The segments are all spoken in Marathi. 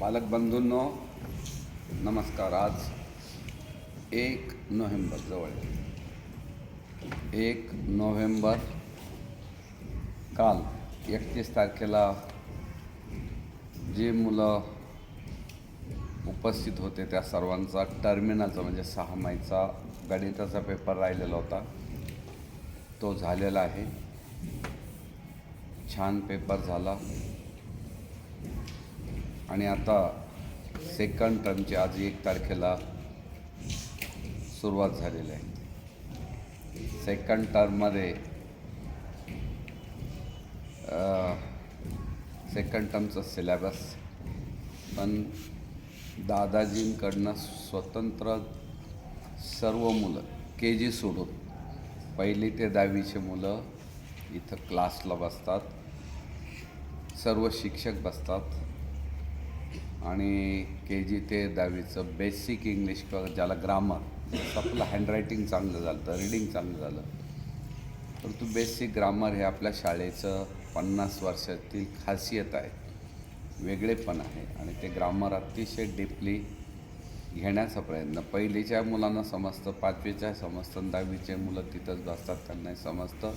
पालक बंधूंनो नमस्कार. आज एक नोव्हेंबर जवळ एक नोव्हेंबर काल एकतीस तारखेला जी मुलं उपस्थित होते त्या सर्वांचा टर्मिनलचा म्हणजे सहा माईचा गणिताचा पेपर राहिलेला होता. तो झालेला आहे. छान पेपर झाला. आणि आता सेकंड टर्मची आज एक तारखेला सुरुवात झालेली आहे. सेकंड टर्ममध्ये सेकंड टर्मचं सिलेबस पण दादाजींकडनं स्वतंत्र सर्व मुलं के जी सोडून पहिली ते दहावीचे मुलं इथं क्लासला बसतात. सर्व शिक्षक बसतात. आणि के जी ते दहावीचं बेसिक इंग्लिश किंवा ज्याला ग्रामर आपलं हँडरायटिंग चांगलं झालं तर रीडिंग चांगलं झालं परंतु बेसिक ग्रामर हे आपल्या शाळेचं पन्नास वर्षातील खासियत आहे. वेगळेपण आहे आणि ते ग्रामर अतिशय डीपली घेण्याचा प्रयत्न. पहिलीच्या मुलांना समजतं पाचवीच्या समजतं आणि दहावीचे मुलं तिथंच बसतात त्यांनाही समजतं.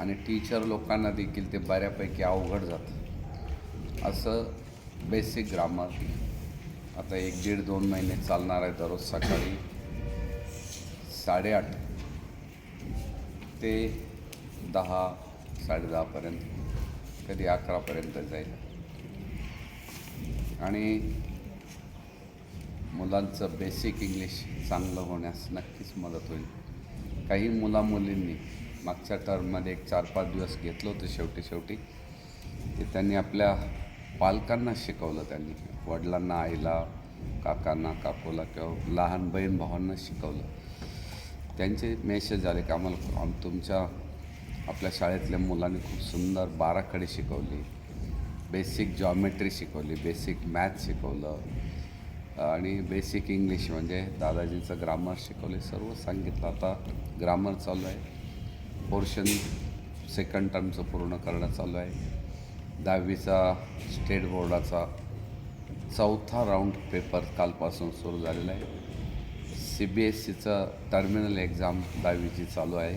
आणि टीचर लोकांना देखील ते बऱ्यापैकी अवघड जातं. असं बेसिक ग्रामर आता एक दीड दोन महिने चालणार आहे दररोज सकाळी. साडेआठ ते दहा साडेदहापर्यंत कधी अकरापर्यंत जाईल. आणि मुलांचं बेसिक इंग्लिश चांगलं होण्यास नक्कीच मदत होईल. काही मुलामुलींनी मागच्या टर्ममध्ये एक चार पाच दिवस घेतलं होतं शेवटी शेवटी ते त्यांनी आपल्या पालकांना शिकवलं त्यांनी. वडिलांना आईला काकांना काकूला किंवा लहान बहीण भावांना शिकवलं. त्यांचे मेसेज आले की आम्हाला आम तुमच्या आपल्या शाळेतल्या मुलांनी खूप सुंदर बाराखडी शिकवली. बेसिक जॉमेट्री शिकवली बेसिक मॅथ शिकवलं. आणि बेसिक इंग्लिश म्हणजे दादाजींचं ग्रामर शिकवले सर्व सांगितलं. आता ग्रामर चालू आहे. पोर्शन सेकंड टर्मचं पूर्ण करणं चालू आहे. दहावीचा स्टेट बोर्डाचा चौथा राऊंड पेपर कालपासून सुरू झालेला आहे. सी बी एस सीचं टर्मिनल एक्झाम दहावीची चालू आहे.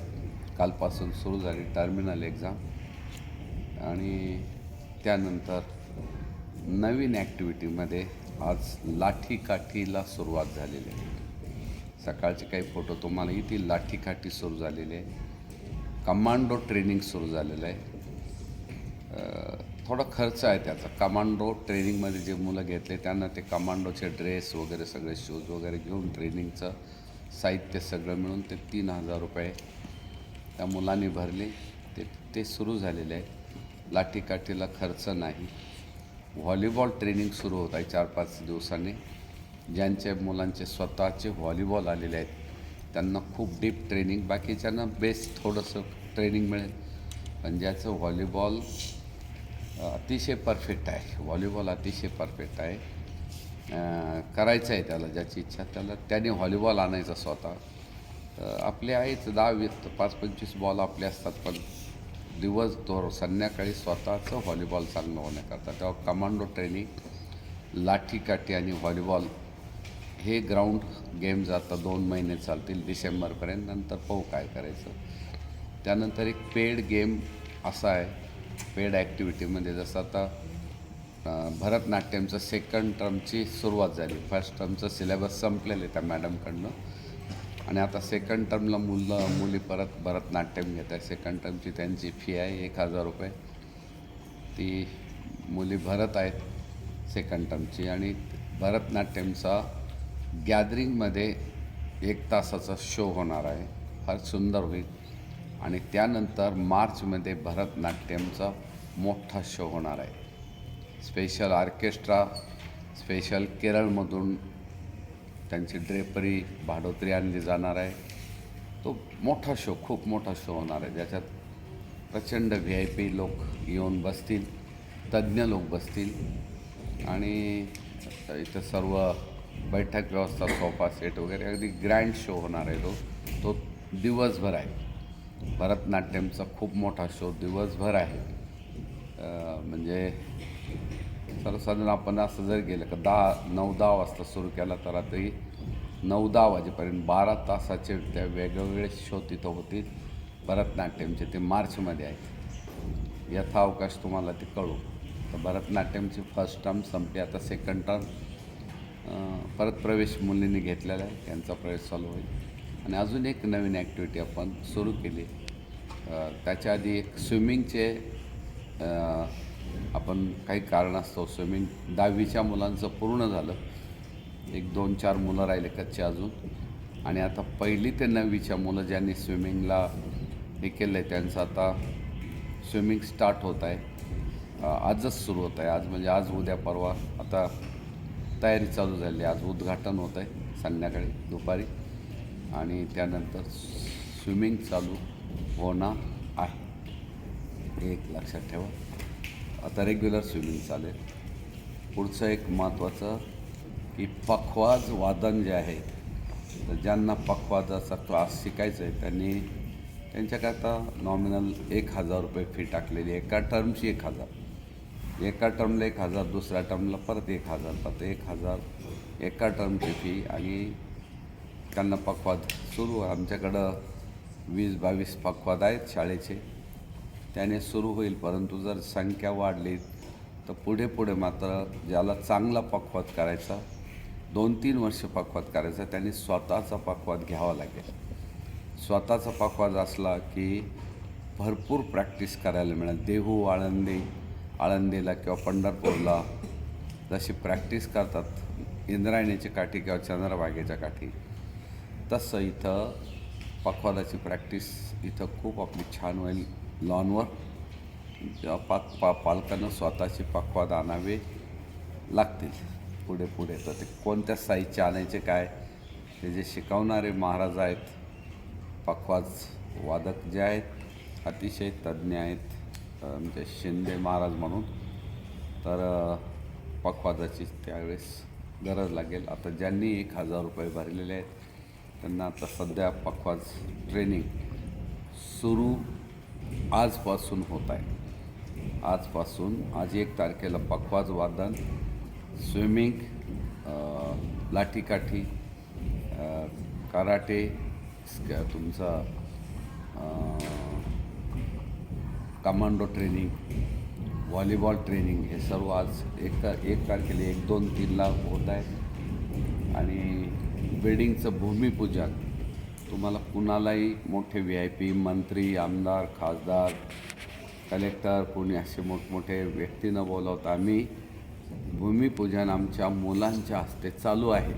कालपासून सुरू झाली टर्मिनल एक्झाम आणि त्यानंतर नवीन ॲक्टिव्हिटीमध्ये आज लाठीकाठीला सुरुवात झालेली आहे. सकाळचे काही फोटो तुम्हाला येतील लाठीकाठी सुरू झालेली आहे. कमांडो ट्रेनिंग सुरू झालेलं आहे. थोडा खर्च आहे त्याचा. कमांडो ट्रेनिंगमध्ये जे मुलं घेतले त्यांना ते कमांडोचे ड्रेस वगैरे सगळे शूज वगैरे घेऊन ट्रेनिंगचं साहित्य सगळं मिळून ते तीन हजार रुपये त्या मुलांनी भरले. ते ते सुरू झालेले आहे लाठीकाठीला खर्च नाही. व्हॉलीबॉल ट्रेनिंग सुरू होत आहे चार पाच दिवसांनी. ज्यांच्या मुलांचे स्वतःचे व्हॉलीबॉल आलेले आहेत त्यांना खूप डीप ट्रेनिंग. बाकीच्यांना बेस्ट थोडंसं ट्रेनिंग मिळेल. पण ज्याचं व्हॉलीबॉल अतिशय परफेक्ट आहे. व्हॉलीबॉल अतिशय परफेक्ट आहे. करायचं आहे त्याला ज्याची इच्छा त्याला. त्याने व्हॉलीबॉल आणायचा स्वतः. आपले आहेच दहा वीस पाच पंचवीस बॉल आपले असतात पण दिवस दोर संध्याकाळी स्वतःचं व्हॉलीबॉल चांगलं होण्याकरता. तेव्हा कमांडो ट्रेनिंग लाठीकाठी आणि व्हॉलीबॉल हे ग्राउंड गेम्स आता दोन महिने चालतील डिसेंबरपर्यंत. नंतर पाहू काय करायचं. त्यानंतर एक पेड गेम असा आहे. पेड ॲक्टिव्हिटीमध्ये जसं आता भरतनाट्यमचं सेकंड टर्मची सुरुवात झाली. फर्स्ट टर्मचं सिलेबस संपलेलं त्या मॅडमकडनं आणि आता सेकंड टर्मला मुलं मुली परत भरतनाट्यम घेत आहे सेकंड टर्मची त्यांची फी आहे एक हजार रुपये. ती मुली भरत आहेत सेकंड टर्मची आणि भरतनाट्यमचा गॅदरिंगमध्ये एक तासाचा शो होणार आहे. फार सुंदर होईल. आणि त्यानंतर मार्चमध्ये भरतनाट्यमचा मोठा शो होणार आहे. स्पेशल ऑर्केस्ट्रा स्पेशल केरळमधून त्यांची ड्रेपरी भाडोत्री आणली जाणार आहे. तो मोठा शो खूप मोठा शो होणार आहे. ज्याच्यात प्रचंड व्ही आय पी लोक येऊन बसतील तज्ज्ञ लोक बसतील आणि इथं सर्व बैठक व्यवस्था सोफा सेट वगैरे अगदी ग्रँड शो होणार आहे तो. तो दिवसभर आहे. भरतनाट्यमचा खूप मोठा शो दिवसभर आहे. म्हणजे सर्वसाधारण आपण असं जर गेलं का दहा नऊ दहा वाजता सुरू केला तर रात्री नऊ दहा वाजेपर्यंत बारा तासाचे त्या वेगवेगळे शो तिथं होतील. भरतनाट्यमचे ते मार्चमध्ये आहेत. यथावकाश तुम्हाला ते कळू. तर भरतनाट्यमची फर्स्ट टर्म संपली. आता सेकंड टर्म परत प्रवेश मुलींनी घेतलेला आहे. त्यांचा प्रवेश चालू होईल. आणि अजून एक नवीन ॲक्टिव्हिटी आपण सुरू केली. त्याच्या आधी एक स्विमिंगचे आपण काही कारणास्तव स्विमिंग दहावीच्या मुलांचं पूर्ण झालं. एक दोन चार मुलं राहिले कच्चे अजून. आणि आता पहिली ते नववीच्या मुलं ज्यांनी स्विमिंगला हे केलं आहे त्यांचं आता स्विमिंग स्टार्ट होत आहे. आजच सुरू होत आहे. आज म्हणजे आज उद्या परवा आता तयारी चालू झाली. आज उद्घाटन होत आहे संध्याकाळी दुपारी. आणि त्यानंतर स्विमिंग चालू होणार आहे. हे एक लक्षात ठेवा. आता रेग्युलर स्विमिंग चालेल. पुढचं एक महत्त्वाचं की पखवाज वादन जे आहे तर ज्यांना पखवाजाचा क्लास शिकायचा आहे त्यांनी त्यांच्याकरता नॉमिनल एक हजार रुपये फी टाकलेली एका टर्मची एक हजार. एका टर्मला एक हजार दुसऱ्या टर्मला परत एक हजार. परत एक हजार. एका टर्मची फी आणि त्यांना पक्वाद सुरू. आमच्याकडं वीस बावीस पक्वाद आहेत शाळेचे. त्याने सुरू होईल परंतु जर संख्या वाढली तर पुढे पुढे मात्र ज्याला चांगला पक्वाद करायचा दोन तीन वर्ष पक्वाद करायचा त्यांनी स्वतःचा पक्वाद घ्यावा लागेल. स्वतःचा पक्वाद असला की भरपूर प्रॅक्टिस करायला मिळेल. देहू आळंदी आळंदीला किंवा पंढरपूरला जशी प्रॅक्टिस करतात इंद्रायणीची काठी किंवा चंद्रभागेच्या काठी तसं इथं पखवादाची प्रॅक्टिस इथं खूप आपली छान होईल. लॉनवर पाक पा पालकांना स्वतःचे पक्वाद आणावे लागतील. पुढे पुढे. तर ते कोणत्या साईजचे आणायचे काय? ते जे शिकवणारे महाराज आहेत पखवाज वादक जे आहेत अतिशय तज्ज्ञ आहेत म्हणजे शिंदे महाराज म्हणून. तर पखवाजाची त्यावेळेस गरज लागेल. आता ज्यांनी एक हजार रुपये भरलेले आहेत त्यांना आता सध्या पक्वाज ट्रेनिंग सुरू आजपासून होत आहे. आजपासून आज एक तारखेला पक्वाज वादन स्विमिंग लाठीकाठी कराटे तुमचा कमांडो ट्रेनिंग व्हॉलीबॉल ट्रेनिंग हे सर्व आज एक एक तारखेला एक दोन तीनला होत आहे. आणि बिल्डिंगचं भूमिपूजन. तुम्हाला कुणालाही मोठे व्ही आय पी मंत्री आमदार खासदार कलेक्टर कोणी असे मोठमोठे व्यक्ती न बोलवता आम्ही भूमिपूजन आमच्या मुलांच्या हस्ते चालू आहे.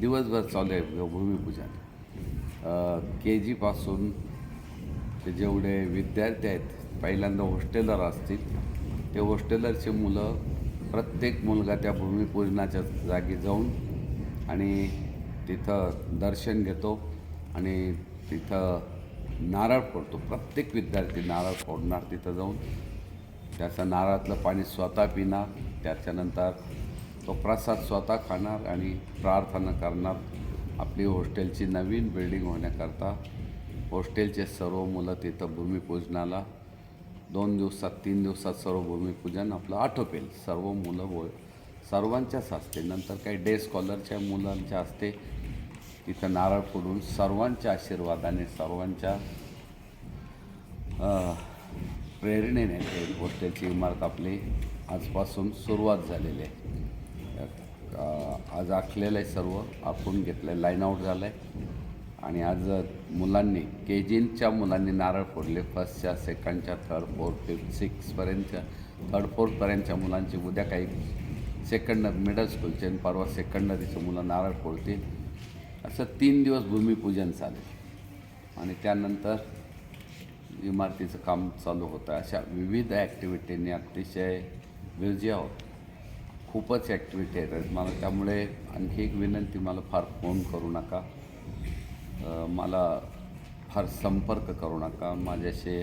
दिवसभर चालू आहे भूमिपूजन. के जीपासून ते जेवढे विद्यार्थी आहेत पहिल्यांदा हॉस्टेलर असतील ते हॉस्टेलरचे मुलं प्रत्येक मुलगा त्या भूमिपूजनाच्या जागी जाऊन आणि तिथं दर्शन घेतो आणि तिथं नारळ फोडतो. प्रत्येक विद्यार्थी नारळ फोडणार तिथं जाऊन. त्याचं नारळातलं पाणी स्वतः पिणार त्याच्यानंतर तो प्रसाद स्वतः खाणार आणि प्रार्थना करणार. आपली हॉस्टेलची नवीन बिल्डिंग होण्याकरता हॉस्टेलचे सर्व मुलं तिथं भूमिपूजनाला दोन दिवसात तीन दिवसात सर्व भूमिपूजन आपलं आटोपेल. सर्व मुलं बो सर्वांच्याच असते. नंतर काही डे स्कॉलरच्या मुलांच्या असते. तिथं नारळ फोडून सर्वांच्या आशीर्वादाने सर्वांच्या प्रेरणेने ते हॉस्टेलची इमारत आपली आजपासून सुरुवात झालेली आहे. आज आखलेलं आहे सर्व. आखून घेतलं आहे लाईन आऊट झालं आहे आणि आज मुलांनी के जींच्या मुलांनी नारळ फोडले. फर्स्टच्या सेकंडच्या थर्ड फोर्थ फिफ्थ सिक्सपर्यंतच्या थर्ड फोर्थपर्यंतच्या मुलांची उद्या काही सेकंड मिडल स्कूलचे आणि परवा सेकंडरीचे मुलं नारळ फोडतील. असं तीन दिवस भूमिपूजन चालेल आणि त्यानंतर इमारतीचं काम चालू होतं. अशा विविध ॲक्टिव्हिटींनी अतिशय बिझी आहोत. खूपच ॲक्टिव्हिटी आहेत. मला त्यामुळे आणखी एक विनंती मला फार फोन करू नका. मला फार संपर्क करू नका. माझ्याशी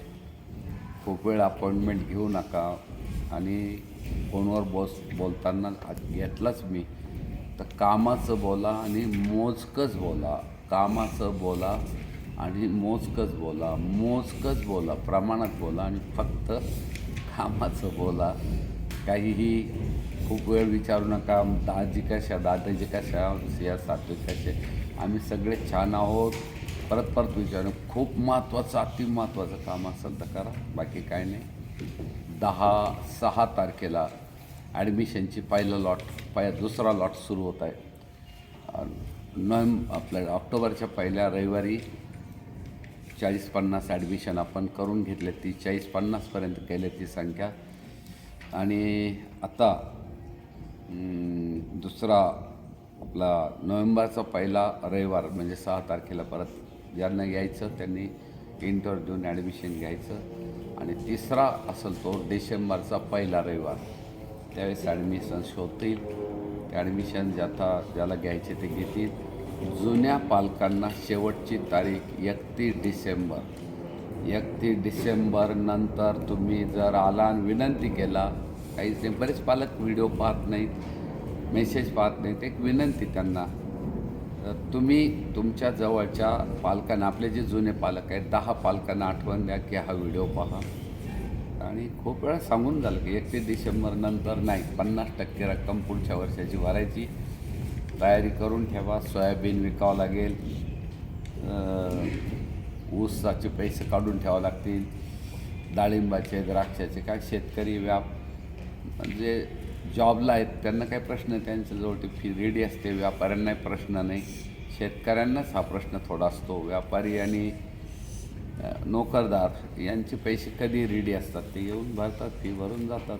खूप वेळ अपॉइंटमेंट घेऊ नका. आणि फोनवर बोस बोलताना घेतलाच मी. तर कामाचं बोला आणि मोजकंच बोला. कामाचं बोला आणि मोजकंच बोला. मोजकंच बोला. प्रमाणात बोला आणि फक्त कामाचं बोला. काहीही खूप वेळ विचारू नका. दाजी कशा दादाजी कशा या सातवी कसे? आम्ही सगळे छान आहोत. परत परत विचारू. खूप महत्त्वाचं अति महत्त्वाचं काम असेल तर करा. बाकी काय नाही. दहा सहा तारखेला ॲडमिशनची पहिलं लॉट पाय दुसरा लॉट सुरू होत आहे. नोव्हेंब आपल्या ऑक्टोबरच्या पहिल्या रविवारी चाळीस पन्नास ॲडमिशन आपण करून घेतले. ती चाळीस पन्नासपर्यंत केले ती संख्या. आणि आता दुसरा आपला नोव्हेंबरचा पहिला रविवार म्हणजे सहा तारखेला परत ज्यांना यायचं त्यांनी इंटर देऊन ॲडमिशन घ्यायचं. आणि तिसरा असेल तो डिसेंबरचा पहिला रविवार. त्यावेळेस ॲडमिशन्स होतील. ते ॲडमिशन ज्याता ज्याला घ्यायचे ते घेतील. जुन्या पालकांना शेवटची तारीख एकतीस डिसेंबर. एकतीस डिसेंबर नंतर तुम्ही जर आला आणि विनंती केला काहीच नाही बरेच पालक व्हिडिओ पाहत नाहीत मेसेज पाहत नाहीत एक विनंती त्यांना. तुम्ही तुमच्या जवळच्या पालकांना आपले जे जुने पालक आहेत दहा पालकांना आठवण द्या की हा व्हिडिओ पहा. आणि खूप वेळा सांगून झालं की एकतीस डिसेंबरनंतर नाही पन्नास टक्के रक्कम पुढच्या वर्षाची भरायची. तयारी करून ठेवा सोयाबीन विकावं लागेल. ऊसाचे पैसे काढून ठेवावे लागतील. डाळिंबाचे द्राक्षाचे काय शेतकरी व्याप म्हणजे जॉबला आहेत त्यांना काही प्रश्न त्यांच्याजवळ ती फी रेडी असते व्यापाऱ्यांनाही प्रश्न नाही. शेतकऱ्यांनाच हा प्रश्न थोडा असतो. व्यापारी आणि नोकरदार यांचे पैसे कधी रेडी असतात. ते येऊन भरतात फी भरून जातात.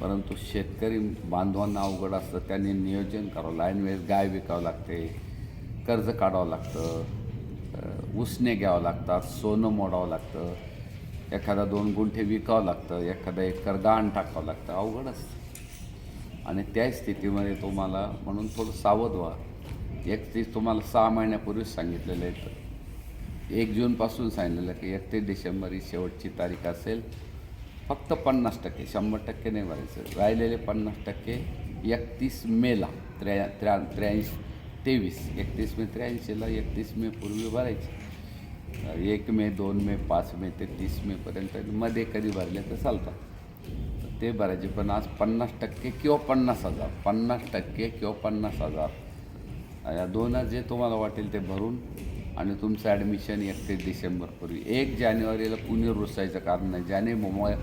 परंतु शेतकरी बांधवांना अवघड असतं. त्यांनी नियोजन करावं लाईन वेळेस गाय विकावं लागते कर्ज काढावं लागतं उसने घ्यावं लागतात सोनं मोडावं लागतं. एखादा दोन गुंठे विकावं लागतं एखादा एकर गाण टाकावं लागतं. अवघड असतं आणि त्या स्थितीमध्ये तुम्हाला म्हणून थोडं सावध व्हा. एकतीस तुम्हाला सहा महिन्यापूर्वीच सांगितलेलं आहे तर. एक जूनपासून सांगितलेलं की एकतीस डिसेंबर ही शेवटची तारीख असेल. फक्त पन्नास टक्के शंभर टक्के नाही भरायचं राहिलेले पन्नास टक्के एकतीस मेला त्र्या त्र्या त्र्याऐंशी तेवीस. एकतीस मे त्र्याऐंशीला एकतीस मे पूर्वी भरायचे. एक मे दोन मे पाच मे ते तीस मेपर्यंत मध्ये कधी भरले तर चालतात. ते भरायचे पण आज पन्नास टक्के किंवा पन्नास हजार पन्नास टक्के किंवा पन्नास हजार. या दोनच जे तुम्हाला वाटेल ते भरून आणि तुमचं ॲडमिशन एकतीस डिसेंबरपूर्वी एक जानेवारीला कुणी रुसायचं कारण नाही. ज्याने मोबाईल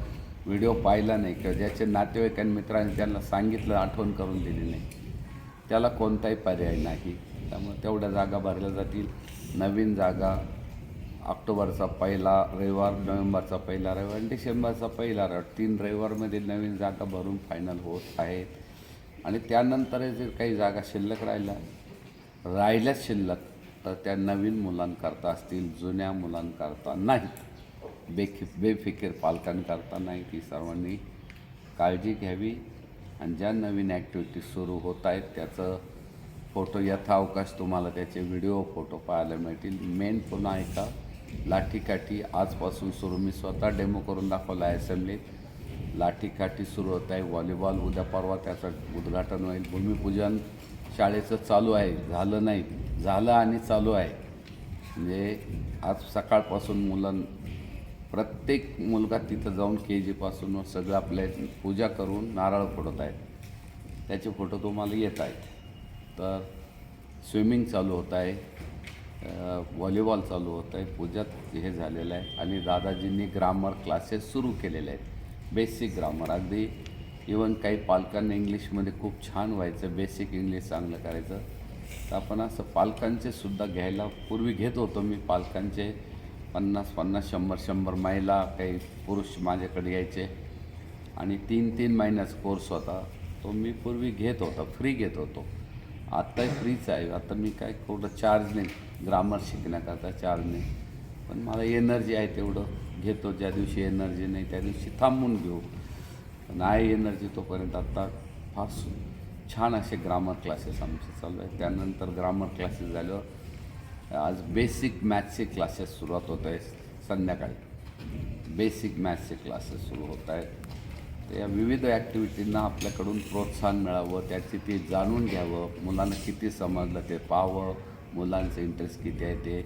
व्हिडिओ पाहिला नाही किंवा ज्याचे नातेवाईक आणि मित्रांनी त्यांना सांगितलं आठवण करून दिली नाही त्याला कोणताही पर्याय नाही. त्यामुळे तेवढ्या जागा भरल्या जातील. नवीन जागा ऑक्टोबरचा पहिला रविवार नोव्हेंबरचा पहिला रविवार आणि डिसेंबरचा पहिला रविवार. तीन रविवारमध्ये नवीन जागा भरून फायनल होत आहेत. आणि त्यानंतर जर काही जागा शिल्लक राहिल्या राहिल्याच शिल्लक तर त्या नवीन मुलांकरता असतील जुन्या मुलांकरता नाहीत. बेखि बेफिकीर पालकांकरता नाही ती सर्वांनी काळजी घ्यावी. आणि ज्या नवीन ॲक्टिव्हिटी सुरू होत आहेत त्याचं फोटो यथावकाश तुम्हाला त्याचे व्हिडिओ फोटो पाहायला मिळतील. मेन पुन्हा एका लाठीकाठी आजपासून सुरू. मी स्वतः डेमो करून दाखवला आहे असेंब्लीत लाठीकाठी सुरू होत आहे. व्हॉलीबॉल उद्या परवा त्याचं उद्घाटन होईल. भूमिपूजन शाळेचं चालू आहे. झालं नाही. झालं आणि चालू आहे. म्हणजे आज सकाळपासून मुलं प्रत्येक मुलगा तिथं जाऊन के जीपासून सगळं आपल्या पूजा करून नारळ फोडत आहेत त्याचे फोटो तुम्हाला येत आहेत. तर स्विमिंग चालू होत आहे. व्हॉलीबॉल चालू होत आहे पूजात हे झालेलं आहे. आणि दादाजींनी ग्रामर क्लासेस सुरू केलेले आहेत. बेसिक ग्रामर अगदी इवन काही पालकांना इंग्लिशमध्ये खूप छान व्हायचं बेसिक इंग्लिश चांगलं करायचं. तर आपण असं पालकांचे सुद्धा घ्यायला पूर्वी घेत होतो मी. पालकांचे पन्नास पन्नास शंभर शंभर महिला काही पुरुष माझ्याकडे यायचे. आणि तीन तीन महिन्याचा कोर्स होता. तो मी पूर्वी घेत होता फ्री घेत होतो. आत्ताही फ्रीच आहे. आता मी काय कुठं चार्ज नाही. ग्रामर शिकण्याकरता चार नाही पण मला एनर्जी आहे तेवढं. घेतो ज्या दिवशी एनर्जी नाही त्या दिवशी थांबून घेऊ. पण आहे एनर्जी तोपर्यंत आत्ता फार छान असे ग्रामर क्लासेस आमचे चालू आहेत. त्यानंतर ग्रामर क्लासेस झाल्यावर आज बेसिक मॅथ्सचे क्लासेस सुरुवात होत आहे संध्याकाळी. बेसिक मॅथ्सचे क्लासेस सुरू होत आहेत. तर या विविध ॲक्टिव्हिटींना आपल्याकडून प्रोत्साहन मिळावं त्याची ते जाणून घ्यावं. मुलांना किती समजलं ते पाहावं. मुलांचं इंटरेस्ट किती आहे ते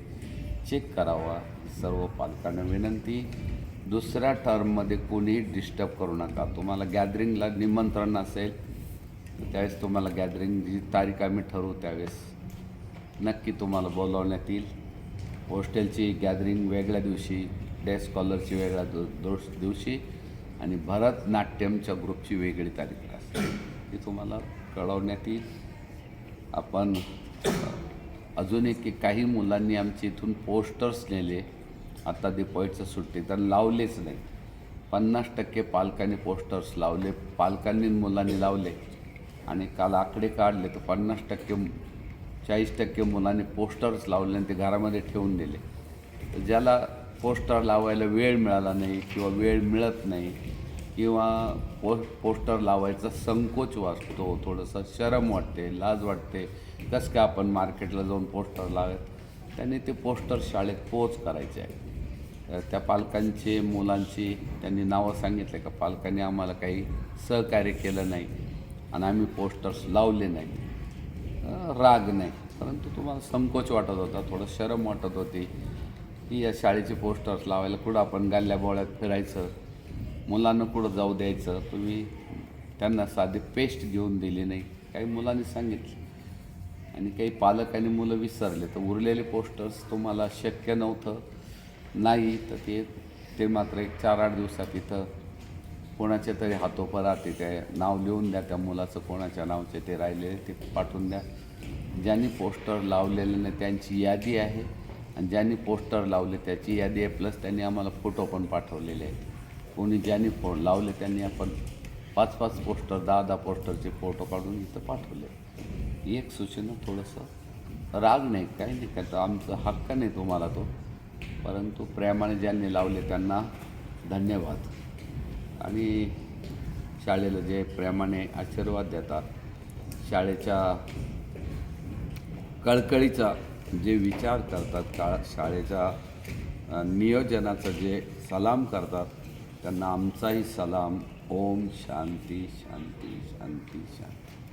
चेक करावा. सर्व पालकांना विनंती. दुसऱ्या टर्ममध्ये कोणीही डिस्टर्ब करू नका. तुम्हाला गॅदरिंगला निमंत्रण असेल तर त्यावेळेस तुम्हाला गॅदरिंगची तारीख आम्ही ठरवू त्यावेळेस. नक्की तुम्हाला बोलावण्यात येईल. हॉस्टेलची गॅदरिंग वेगळ्या दिवशी डे स्कॉलरची वेगळ्या दो दोष दिवशी आणि भरतनाट्यमच्या ग्रुपची वेगळी तारीख असेल. ती तुम्हाला कळवण्यात येईल. आपण अजून एक की काही मुलांनी आमच्या इथून पोस्टर्स नेले. आता दिपाळीचं सुट्टी तर लावलेच नाही. पन्नास टक्के पालकांनी पोस्टर्स लावले. पालकांनी मुलांनी लावले. आणि काल आकडे काढले तर पन्नास टक्के चाळीस टक्के मुलांनी पोस्टर्स लावले आणि ते घरामध्ये ठेवून दिले. तर ज्याला पोस्टर लावायला वेळ मिळाला नाही किंवा वेळ मिळत नाही किंवा पो पोस्टर लावायचा संकोच वाटतो थोडंसं शरम वाटते लाज वाटते कसं काय आपण मार्केटला जाऊन पोस्टर लावत? त्यांनी ते पोस्टर शाळेत पोच करायचे आहे त्या पालकांची मुलांची त्यांनी नावं सांगितले का पालकांनी आम्हाला काही सहकार्य केलं नाही आणि आम्ही पोस्टर्स लावले नाही. राग नाही. परंतु तुम्हाला संकोच वाटत होता थोडं शरम वाटत होती की या शाळेचे पोस्टर्स लावायला कुठं आपण गाल्ल्या बोळ्यात फिरायचं? मुलांना कुठं जाऊ द्यायचं? तुम्ही त्यांना साधी पेस्ट घेऊन दिली नाही. काही मुलांनी सांगितलं. आणि काही पालक आणि मुलं विसरले. तर उरलेले पोस्टर्स तुम्हाला शक्य नव्हतं. नाही तर ते ते मात्र एक चार आठ दिवसात इथं कोणाच्या तरी हातोपरात ते नाव लिहून द्या त्या मुलाचं कोणाच्या नावचे ते राहिले ते पाठवून द्या. ज्यांनी पोस्टर लावलेले नाही त्यांची यादी आहे. आणि ज्यांनी पोस्टर लावले त्याची यादी आहे. प्लस त्यांनी आम्हाला फोटो पण पाठवलेले आहेत. कोणी ज्यांनी फो लावले त्यांनी आपण पाच पाच पोस्टर दहा दहा पोस्टरचे फोटो काढून इथं पाठवले. एक सूचना थोडंसं राग नाही काही नाही का तर आमचा हक्क नाही तुम्हाला तो. परंतु प्रेमाने ज्यांनी लावले त्यांना धन्यवाद. आणि शाळेला जे प्रेमाने आशीर्वाद देतात शाळेच्या कळकळीचा जे विचार करतात का शाळेच्या नियोजनाचं जे सलाम करतात त्यांना आमचाही सलाम. ओम शांती शांती शांती शांती.